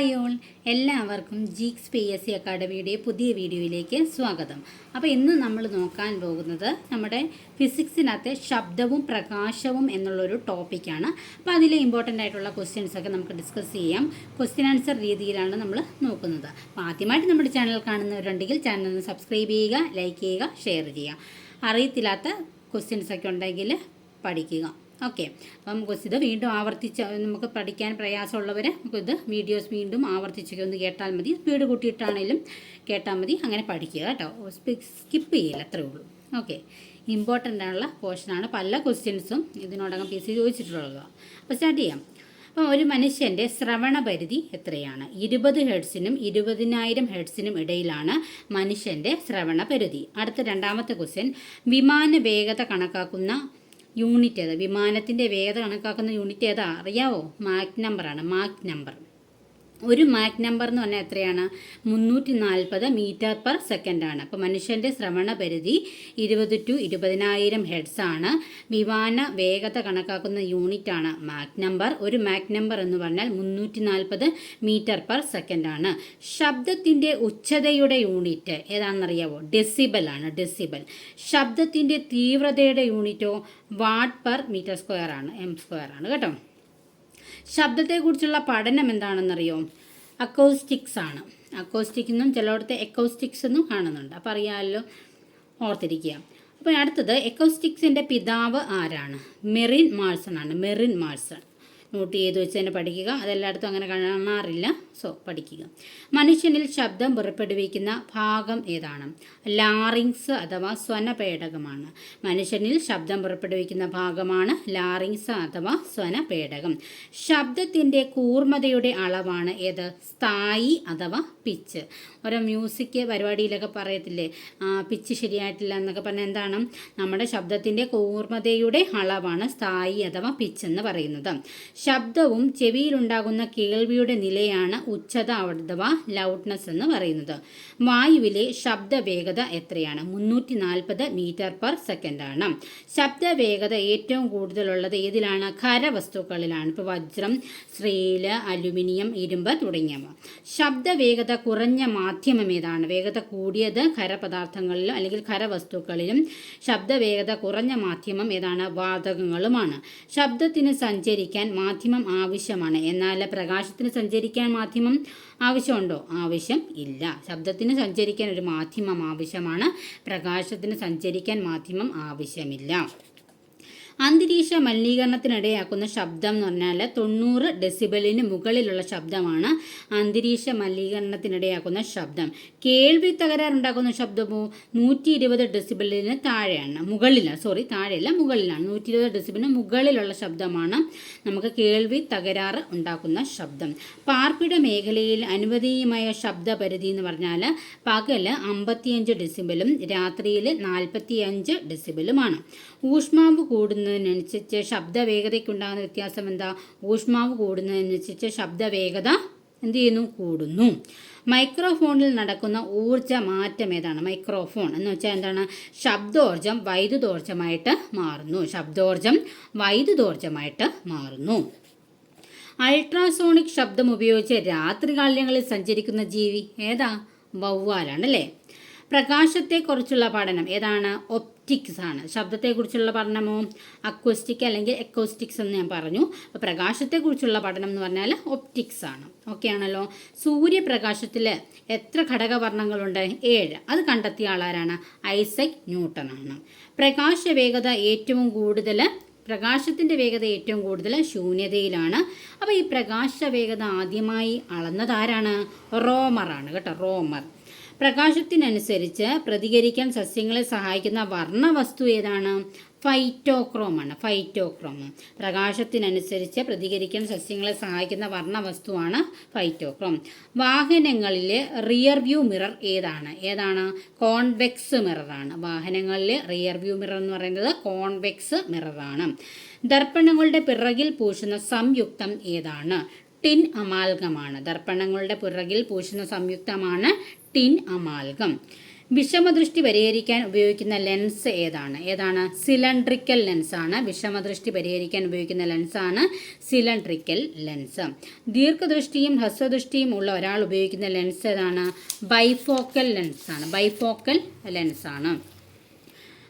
Hi all എല്ലാവർക്കും Geeks P S C അക്കാഡമിയുടെ പുതിയ വീഡിയോയിലേക്ക് സ്വാഗതം. അപ്പോൾ ഇന്ന് നമ്മൾ നോക്കാൻ പോകുന്നത് നമ്മുടെ ഫിസിക്സിനകത്തെ ശബ്ദവും പ്രകാശവും എന്നുള്ളൊരു ടോപ്പിക്കാണ്. അപ്പോൾ അതിലെ ഇമ്പോർട്ടന്റ് ആയിട്ടുള്ള ക്വസ്റ്റ്യൻസ് ഒക്കെ നമുക്ക് ഡിസ്കസ് ചെയ്യാം. ക്വസ്റ്റ്യൻ ആൻസർ രീതിയിലാണ് നമ്മൾ നോക്കുന്നത്. അപ്പോൾ ആദ്യമായിട്ട് നമ്മുടെ ചാനൽ കാണുന്നവരുണ്ടെങ്കിൽ ചാനൽ സബ്സ്ക്രൈബ് ചെയ്യുക ലൈക്ക് ചെയ്യുക ഷെയർ ചെയ്യുക. അറിയത്തില്ലാത്ത ക്വസ്റ്റ്യൻസ് ഒക്കെ ഉണ്ടെങ്കിൽ പഠിക്കുക. ഓക്കെ. അപ്പം ഇത് വീണ്ടും ആവർത്തിച്ച് നമുക്ക് പഠിക്കാൻ പ്രയാസമുള്ളവർ നമുക്കിത് വീഡിയോസ് വീണ്ടും ആവർത്തിച്ചൊക്കെ ഒന്ന് കേട്ടാൽ മതി. സ്പീഡ് കൂട്ടിയിട്ടാണേലും കേട്ടാൽ മതി. അങ്ങനെ പഠിക്കുക കേട്ടോ. സ്കിപ്പ് ചെയ്യില്ല അത്രേ ഉള്ളൂ. ഓക്കെ. ഇമ്പോർട്ടന്റ് ആണുള്ള പോർഷനാണ് പല ക്വസ്റ്റ്യൻസും ഇതിനോടകം പി സി ചോദിച്ചിട്ടുള്ളത്. അപ്പോൾ സ്റ്റാർട്ട് ചെയ്യാം. അപ്പോൾ ഒരു മനുഷ്യന്റെ ശ്രവണ പരിധി എത്രയാണ്? ഇരുപത് ഹെഡ്സിനും ഇരുപതിനായിരം ഹെഡ്സിനും ഇടയിലാണ് മനുഷ്യന്റെ ശ്രവണ പരിധി. അടുത്ത രണ്ടാമത്തെ ക്വസ്റ്റ്യൻ വിമാന വേഗത കണക്കാക്കുന്ന യൂണിറ്റ് ഏതാ? വിമാനത്തിന്റെ വേഗത കണക്കാക്കുന്ന യൂണിറ്റ് ഏതാ? അറിയാവോ? മാക് നമ്പറാണ് മാക് നമ്പർ ഒരു മാക് നമ്പർ എന്ന് പറഞ്ഞാൽ എത്രയാണ്? മുന്നൂറ്റി നാൽപ്പത് മീറ്റർ പെർ സെക്കൻഡ് ആണ്. അപ്പോൾ മനുഷ്യന്റെ ശ്രവണ പരിധി ഇരുപത് ടു ഇരുപതിനായിരം ഹെഡ്സ് ആണ്. വിമാന വേഗത കണക്കാക്കുന്ന യൂണിറ്റ് ആണ് മാക് നമ്പർ ഒരു മാക് നമ്പർ എന്ന് പറഞ്ഞാൽ മുന്നൂറ്റി നാൽപ്പത് മീറ്റർ പെർ സെക്കൻഡ് ആണ്. ശബ്ദത്തിന്റെ ഉച്ചതയുടെ യൂണിറ്റ് ഏതാണെന്നറിയാവോ? ഡെസിബൽ ആണ് ഡെസിബൽ ശബ്ദത്തിന്റെ തീവ്രതയുടെ യൂണിറ്റോ വാട്ട് പെർ മീറ്റർ സ്ക്വയർ ആണ് എം സ്ക്വയർ ആണ്. കേട്ടോ? ശബ്ദത്തെക്കുറിച്ചുള്ള പഠനം എന്താണെന്നറിയോ? അക്കോസ്റ്റിക്സ് ആണ്. അക്കോസ്റ്റിക് എന്നും ചിലയിടത്ത് എക്കോസ്റ്റിക്സ് എന്നും കാണുന്നുണ്ട്. അപ്പോൾ അറിയാമല്ലോ ഓർത്തിരിക്കുക. അപ്പോൾ അടുത്തത് എക്കോസ്റ്റിക്സിന്റെ പിതാവ് ആരാണ്? മെറിൻ മാൾസൺ ആണ്. മെറിൻ മാൾസൺ നോട്ട് ചെയ്ത് വെച്ച് തന്നെ പഠിക്കുക. അതെല്ലായിടത്തും അങ്ങനെ കാണാറില്ല. സോ പഠിക്കുക. മനുഷ്യനിൽ ശബ്ദം പുറപ്പെടുവിക്കുന്ന ഭാഗം ഏതാണ്? ലാറിങ്സ് അഥവാ സ്വനപേടകമാണ്. മനുഷ്യനിൽ ശബ്ദം പുറപ്പെടുവിക്കുന്ന ഭാഗമാണ് ലാറിങ്സ് അഥവാ സ്വനപേടകം. ശബ്ദത്തിന്റെ കൂർമ്മതയുടെ അളവാണ് ഏത്? സ്ഥായി അഥവാ പിച്ച്. ഓരോ മ്യൂസിക് പരിപാടിയിലൊക്കെ പറയത്തില്ലേ? പിച്ച് ശരിയായിട്ടില്ല എന്നൊക്കെ പറഞ്ഞാൽ എന്താണ്? നമ്മുടെ ശബ്ദത്തിന്റെ കൂർമ്മതയുടെ അളവാണ് സ്ഥായി അഥവാ പിച്ച് എന്ന് പറയുന്നത്. ശബ്ദവും ചെവിയിലുണ്ടാകുന്ന കേൾവിയുടെ നിലയാണ് ഉച്ചത അഥവാ ലൗഡ്നെസ് എന്ന് പറയുന്നത്. വായുവിലെ ശബ്ദ വേഗത എത്രയാണ്? മുന്നൂറ്റി നാൽപ്പത് മീറ്റർ പെർ സെക്കൻഡ് ആണ്. ശബ്ദ വേഗത ഏറ്റവും കൂടുതലുള്ളത് ഏതിലാണ്? ഖരവസ്തുക്കളിലാണ്. ഇപ്പോൾ വജ്രം സ്റ്റീൽ അലുമിനിയം ഇരുമ്പ് തുടങ്ങിയവ. ശബ്ദ വേഗത കുറഞ്ഞ മാധ്യമം ഏതാണ്? വേഗത കൂടിയത് ഖരപദാർത്ഥങ്ങളിലും അല്ലെങ്കിൽ ഖരവസ്തുക്കളിലും. ശബ്ദ വേഗത കുറഞ്ഞ മാധ്യമം ഏതാണ്? വാതകങ്ങളുമാണ്. ശബ്ദത്തിന് സഞ്ചരിക്കാൻ മാധ്യമം ആവശ്യമാണ്. എന്നാൽ പ്രകാശത്തിന് സഞ്ചരിക്കാൻ മാധ്യമം ആവശ്യമുണ്ടോ? ആവശ്യം ഇല്ല. ശബ്ദത്തിന് സഞ്ചരിക്കാൻ ഒരു മാധ്യമം ആവശ്യമാണ്. പ്രകാശത്തിന് സഞ്ചരിക്കാൻ മാധ്യമം ആവശ്യമില്ല. അന്തരീക്ഷ മലിനീകരണത്തിനിടയാക്കുന്ന ശബ്ദം എന്ന് പറഞ്ഞാൽ തൊണ്ണൂറ് ഡെസിബലിന് മുകളിലുള്ള ശബ്ദമാണ് അന്തരീക്ഷ മലിനീകരണത്തിനിടയാക്കുന്ന ശബ്ദം. കേൾവി തകരാറുണ്ടാക്കുന്ന ശബ്ദമോ നൂറ്റി ഇരുപത് ഡെസിബലിന് താഴെയാണ്. മുകളിലാണ് സോറി താഴെയല്ല മുകളിലാണ്. നൂറ്റി ഇരുപത് ഡെസിബലിന് മുകളിലുള്ള ശബ്ദമാണ് നമുക്ക് കേൾവി തകരാറ് ഉണ്ടാക്കുന്ന ശബ്ദം. പാർപ്പിട മേഖലയിൽ അനുവദനീയമായ ശബ്ദപരിധി എന്ന് പറഞ്ഞാൽ പകൽ അമ്പത്തിയഞ്ച് ഡെസിബലും രാത്രിയിൽ നാൽപ്പത്തിയഞ്ച് ഡെസിബലുമാണ്. ഊഷ്മാവ് കൂടുന്നതിനനുസരിച്ച് ശബ്ദവേഗതയ്ക്കുണ്ടാകുന്ന വ്യത്യാസം എന്താ? ഊഷ്മാവ് കൂടുന്നതിനനുസരിച്ച് ശബ്ദവേഗത എന്ത് ചെയ്യുന്നു? കൂടുന്നു. മൈക്രോഫോണിൽ നടക്കുന്ന ഊർജ മാറ്റം ഏതാണ്? മൈക്രോഫോൺ എന്ന് വെച്ചാൽ എന്താണ്? ശബ്ദോർജം വൈദ്യുതോർജമായിട്ട് മാറുന്നു. ശബ്ദോർജം വൈദ്യുതോർജമായിട്ട് മാറുന്നു. അൾട്രാസോണിക് ശബ്ദം ഉപയോഗിച്ച് രാത്രികാലങ്ങളിൽ സഞ്ചരിക്കുന്ന ജീവി ഏതാ? വവ്വാലാണ് അല്ലേ? പ്രകാശത്തെക്കുറിച്ചുള്ള പഠനം ഏതാണ്? ഒപ്റ്റിക്സ് ആണ്. ശബ്ദത്തെക്കുറിച്ചുള്ള പഠനമോ? അക്വസ്റ്റിക് അല്ലെങ്കിൽ എക്കോസ്റ്റിക്സ് എന്ന് ഞാൻ പറഞ്ഞു. അപ്പോൾ പ്രകാശത്തെക്കുറിച്ചുള്ള പഠനം എന്ന് പറഞ്ഞാൽ ഒപ്റ്റിക്സ് ആണ്. ഓക്കെ ആണല്ലോ? സൂര്യപ്രകാശത്തിൽ എത്ര ഘടകവർണങ്ങളുണ്ട്? ഏഴ്. അത് കണ്ടെത്തിയ ആളാരാണ്? ഐസക് ന്യൂട്ടൺ ആണ്. പ്രകാശ വേഗത ഏറ്റവും കൂടുതൽ പ്രകാശത്തിന്റെ വേഗത ഏറ്റവും കൂടുതൽ ശൂന്യതയിലാണ്. അപ്പോൾ ഈ പ്രകാശ വേഗത ആദ്യമായി അളന്നതാരാണ് റോമറാണ് കേട്ടോ? റോമർ. പ്രകാശത്തിനനുസരിച്ച് പ്രതികരിക്കാൻ സസ്യങ്ങളെ സഹായിക്കുന്ന വർണവസ്തു ഏതാണ്? ഫൈറ്റോക്രോമാണ് ഫൈറ്റോക്രോം പ്രകാശത്തിനനുസരിച്ച് പ്രതികരിക്കാൻ സസ്യങ്ങളെ സഹായിക്കുന്ന വർണവസ്തുവാണ് ഫൈറ്റോക്രോം വാഹനങ്ങളിൽ റിയർ വ്യൂ മിറർ ഏതാണ്? ഏതാണ്? കോൺവെക്സ് മിററാണ് വാഹനങ്ങളിൽ റിയർ വ്യൂ മിറർ എന്ന് പറയുന്നത് കോൺവെക്സ് മിററാണ് ദർപ്പണങ്ങളുടെ പിറകിൽ പൂശുന്ന സംയുക്തം ഏതാണ്? ടിൻ അമാൽഗമാണ്. ദർപ്പണങ്ങളുടെ പുറകിൽ പൂശുന്ന സംയുക്തമാണ് ടിൻ അമാൽഗം. വിഷമദൃഷ്ടി പരിഹരിക്കാൻ ഉപയോഗിക്കുന്ന ലെൻസ് ഏതാണ്? ഏതാണ്? സിലണ്ട്രിക്കൽ ലെൻസാണ്. വിഷമദൃഷ്ടി പരിഹരിക്കാൻ ഉപയോഗിക്കുന്ന ലെൻസാണ് സിലണ്ട്രിക്കൽ ലെൻസ്. ദീർഘദൃഷ്ടിയും ഹ്രസ്വദൃഷ്ടിയും ഉള്ള ഒരാൾ ഉപയോഗിക്കുന്ന ലെൻസ് ഏതാണ്? ബൈഫോക്കൽ ലെൻസാണ്. ബൈഫോക്കൽ ലെൻസാണ്.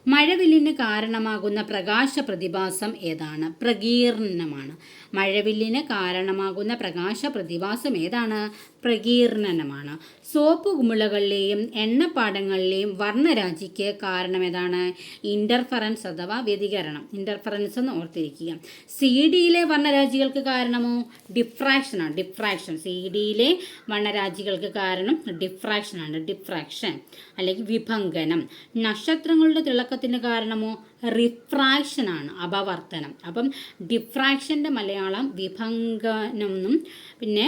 മഴവില്ലിന് കാരണമാകുന്ന പ്രകാശ പ്രതിഭാസം ഏതാണ്? പ്രകീർണനമാണ്. മഴവില്ലിന് കാരണമാകുന്ന പ്രകാശ പ്രതിഭാസം ഏതാണ്? പ്രകീർണനമാണ്. സോപ്പ് കുമിളകളിലെയും എണ്ണപ്പാടങ്ങളിലെയും വർണരാജിക്ക് കാരണം ഏതാണ്? ഇന്റർഫറൻസ് അഥവാ വ്യതികരണം. ഇന്റർഫറൻസ് എന്ന് ഓർത്തിരിക്കുക. സി ഡിയിലെ വർണരാജികൾക്ക് കാരണമോ? ഡിഫ്രാക്ഷനാണ് ഡിഫ്രാക്ഷൻ സി ഡിയിലെ വർണരാജികൾക്ക് കാരണം ഡിഫ്രാക്ഷനാണ് ഡിഫ്രാക്ഷൻ അല്ലെങ്കിൽ വിഭംഗനം. നക്ഷത്രങ്ങളുടെ തിളക്കത്തിന് കാരണമോ? റിഫ്രാക്ഷനാണ് അപവർത്തനം. അപ്പം ഡിഫ്രാക്ഷന്റെ മലയാളം വിഭംഗനമെന്നും പിന്നെ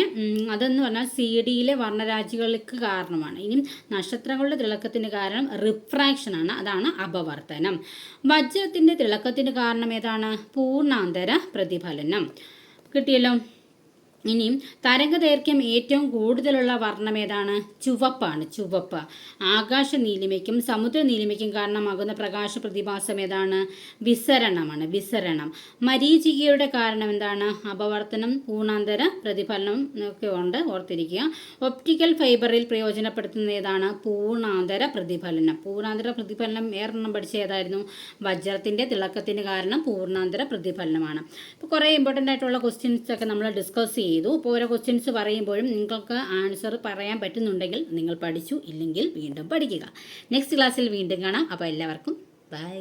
അതെന്ന് പറഞ്ഞാൽ സി ഡിയിലെ വർണരാജികൾക്ക് കാരണമാണ്. ഇനി നക്ഷത്രങ്ങളുടെ തിളക്കത്തിന് കാരണം റിഫ്രാക്ഷനാണ് അതാണ് അപവർത്തനം. വജ്രത്തിന്റെ തിളക്കത്തിന് കാരണം ഏതാണ്? പൂർണാന്തര പ്രതിഫലനം. കിട്ടിയല്ലോ? ഇനിയും തരംഗദൈർഘ്യം ഏറ്റവും കൂടുതലുള്ള വർണം ഏതാണ്? ചുവപ്പാണ് ചുവപ്പ്. ആകാശ നീലിമയ്ക്കും സമുദ്ര നീലിമയ്ക്കും കാരണമാകുന്ന പ്രകാശ പ്രതിഭാസം ഏതാണ്? വിസരണമാണ് വിസരണം. മരീചികയുടെ കാരണം എന്താണ്? അപവർത്തനം ഊണാന്തര പ്രതിഫലനം ഒക്കെ ഉണ്ട് ഓർത്തിരിക്കുക. ഒപ്റ്റിക്കൽ ഫൈബറിൽ പ്രയോജനപ്പെടുത്തുന്ന ഏതാണ്? പൂർണാന്തര പ്രതിഫലനം. പൂർണാന്തര പ്രതിഫലനം ഏറെണ്ണം പഠിച്ച ഏതായിരുന്നു? വജ്രത്തിന്റെ തിളക്കത്തിന് കാരണം പൂർണാന്തര പ്രതിഫലനമാണ്. ഇപ്പോൾ കുറേ ഇമ്പോർട്ടന്റ് ആയിട്ടുള്ള ക്വസ്റ്റ്യൻസ് ഒക്കെ നമ്മൾ ഡിസ്കസ് ചെയ്തു. ഇപ്പോൾ ഓരോ ക്വസ്റ്റ്യൻസ് പറയുമ്പോഴും നിങ്ങൾക്ക് ആൻസർ പറയാൻ പറ്റുന്നുണ്ടെങ്കിൽ നിങ്ങൾ പഠിച്ചു ഇല്ലെങ്കിൽ വീണ്ടും പഠിക്കുക. നെക്സ്റ്റ് ക്ലാസ്സിൽ വീണ്ടും കാണാം. അപ്പോൾ എല്ലാവർക്കും ബൈ